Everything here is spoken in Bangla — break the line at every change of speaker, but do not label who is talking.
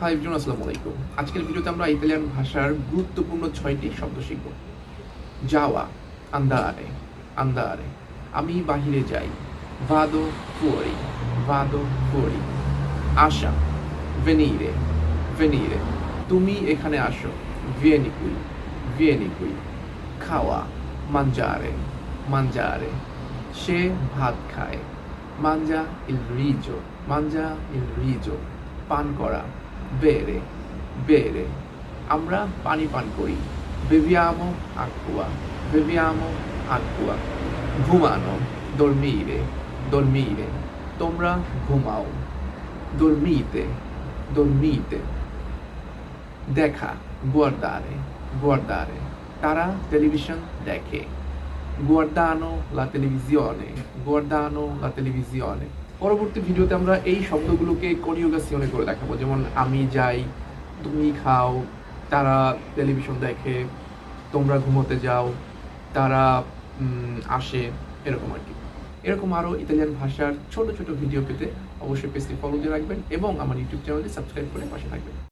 হাই এভরিওয়ান আসসালামু আলাইকুম। আজকের ভিডিওতে আমরা ইতালিয়ান ভাষার গুরুত্বপূর্ণ ছয়টি শব্দ শিখব। যাওয়া আন্দারে আন্দারে আমি বাহিরে যাই। ভাদো ফুরি ভাদো ফুরি আসা ভেনিরে ভেনিরে তুমি এখানে আসো ভিয়েনি কুই ভিয়েনি কুই খাওয়া মানজারে মানজারে সে ভাত খায়। মাঞ্জা ইল রিজো মাঞ্জা ইল রিজো পান করা বেরে বেরে আমরা পানি পান করি বেবিয়ামো আকুয়া বেবিয়ামো আকুয়া ঘুমানো dormire dormire তোমরা ঘুমাও dormite dormite দেখা guardare guardare তারা টেলিভিশন দেখে guardano la televisione guardano la televisione পরবর্তী ভিডিওতে আমরা এই শব্দগুলোকে কোরিওগাসিয়নে করে দেখাবো। যেমন, আমি যাই, তুমি খাও, তারা টেলিভিশন দেখে, তোমরা ঘুমোতে যাও, তারা আসে, এরকম আর কি। এরকম আরও ইতালিয়ান ভাষার ছোট ছোট ভিডিও পেতে অবশ্যই পেজটি ফলো দিয়ে রাখবেন এবং আমার ইউটিউব চ্যানেলটি সাবস্ক্রাইব করে পাশে থাকবেন।